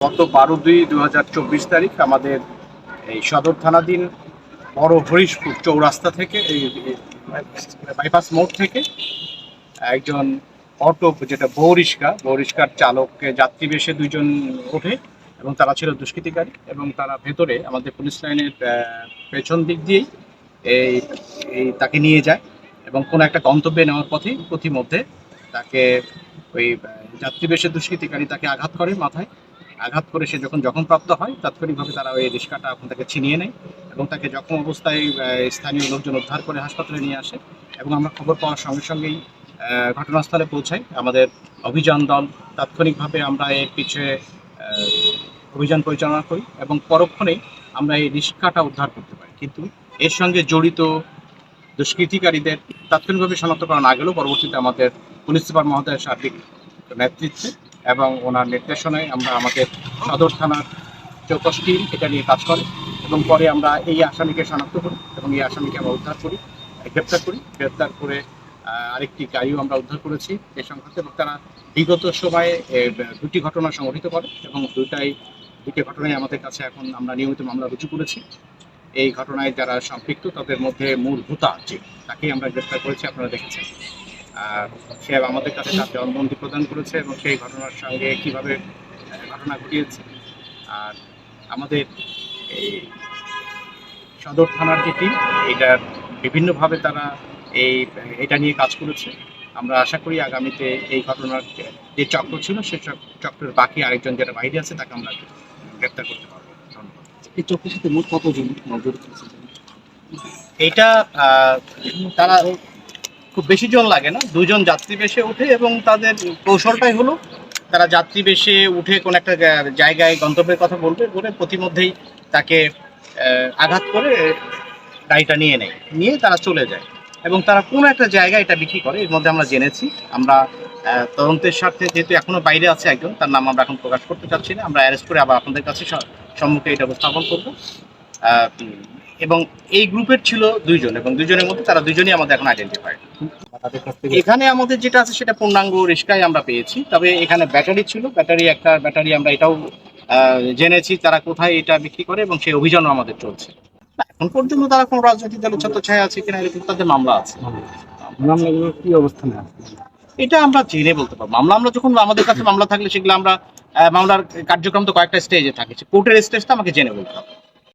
গত বারো দুই দু তারিখ আমাদের এই সদর থানাধীন বড় হরিশপুর চৌরাস্তা থেকে, এই বাইপাস মোড় থেকে একজন অটো, যেটা বৌরিস্কা বৌরিস্কার চালককে যাত্রী বেশে দুইজন ওঠে এবং তারা ছিল দুষ্কৃতিকারী এবং তারা ভেতরে আমাদের পুলিশ লাইনের পেছন দিক দিয়েই এই এই তাকে নিয়ে যায় এবং কোনো একটা গন্তব্যে নেওয়ার পথেই পথিমধ্যে তাকে ওই যাত্রী বেশে দুষ্কৃতিকারী তাকে আঘাত করে মাথায়। আঘাত করে সে যখন জখমপ্রাপ্ত হয় তাৎক্ষণিকভাবে তারা ওই রিক্সাটা থেকে ছিনিয়ে নেয় এবং তাকে জখম অবস্থায় স্থানীয় লোকজন উদ্ধার করে হাসপাতালে নিয়ে আসে এবং আমরা খবর পাওয়ার সঙ্গে সঙ্গেই ঘটনাস্থলে পৌঁছাই। আমাদের অভিযান দল তাৎক্ষণিকভাবে আমরা এর পিছে আহ, অভিযান পরিচালনা করি এবং পরক্ষণেই আমরা এই রিক্সাটা উদ্ধার করতে পারি। কিন্তু এর সঙ্গে জড়িত দুষ্কৃতিকারীদের তাৎক্ষণিকভাবে শনাক্ত করা না গেলেও পরবর্তীতে আমাদের পুলিশ সুপার মহোদয়ের সার্বিক নেতৃত্বে এবং ওনার নির্দেশনায় আমরা আমাদের সদর থানার চৌকস টিম এটা নিয়ে কাজ করে এবং পরে আমরা এই আসামিকে শনাক্ত করি এবং এই আসামিকে আমরা উদ্ধার করি, গ্রেপ্তার করি। গ্রেপ্তার করে আরেকটি গাড়িও আমরা উদ্ধার করেছি এই সংক্রান্ত এবং তারা বিগত সময়ে দুটি ঘটনা সংঘটিত করে এবং দুটাই, দুটি ঘটনায় আমাদের কাছে এখন আমরা নিয়মিত মামলা রুজু করেছি। এই ঘটনায় যারা সম্পৃক্ত তাদের মধ্যে মূল ভূতা যে, তাকেই আমরা গ্রেপ্তার করেছি, আপনারা দেখেছেন। সে আমাদের কাছে তার জবানবন্দি প্রদান করেছে এবং সেই ঘটনার সঙ্গে কীভাবে ঘটনা ঘটিয়েছে। আর আমাদের এই সদর থানার যে টিম এটার বিভিন্নভাবে তারা এই এটা নিয়ে কাজ করেছে। আমরা আশা করি আগামীতে এই ঘটনার যে- চক্র ছিল সে চক- চক্রের বাকি আরেকজন যারা বাইরে আছে তাকে আমরা গ্রেপ্তার করতে পারব। ধন্যবাদ। এই চক্রের সাথে মোট কতজন জড়িত আহ, তারা খুব বেশি জন লাগে না দুজন যাত্রী বেশে উঠে এবং তাদের কৌশলটাই হলো তারা যাত্রী বেশে উঠে কোন একটা জায়গায় গন্তব্যের কথা বলবে, বলে প্রতিমধ্যেই তাকে আঘাত করে গাড়িটা নিয়ে নেয়, নিয়ে তারা চলে যায়। এবং তারা কোনো একটা জায়গায় এটা বিক্রি করে, এর মধ্যে আমরা জেনেছি, আমরা তদন্তের স্বার্থে যেহেতু এখনও বাইরে আছে একজন, তার নাম আমরা এখন প্রকাশ করতে চাচ্ছি না, আমরা অ্যারেস্ট করে আবার আপনাদের কাছে সম্মুখে এটা উপস্থাপন করব। এবং এই গ্রুপের ছিল দুইজন এবং দুইজনের মধ্যে তারা দুইজনই আমাদের এখন আইডেন্টিফাইড থেকে এখানে আমাদের যেটা আছে সেটা পূর্ণাঙ্গ রিস্কায় আমরা পেয়েছি তবে এখানে ব্যাটারি ছিল ব্যাটারি একটা ব্যাটারি আমরা এটাও জেনেছি তারা কোথায় এটা বিক্রি করে এবং সেই অভিযানও আমাদের চলছে। এখন পর্যন্ত তারা কোনো রাজনৈতিক দলের ছত্রছায়া আছে কিনা এরকম তাদের মামলা আছে। মামলাগুলো কি অবস্থানে আছে এটা আমরা জেনে বলতে পারব। মামলা আমরা যখন আমাদের কাছে মামলা থাকলে সেগুলো আমরা মামলার কার্যক্রম তো কয়েকটা স্টেজে থাকে। কোর্টের স্টেজটা আমাকে জেনে বলতে হবে।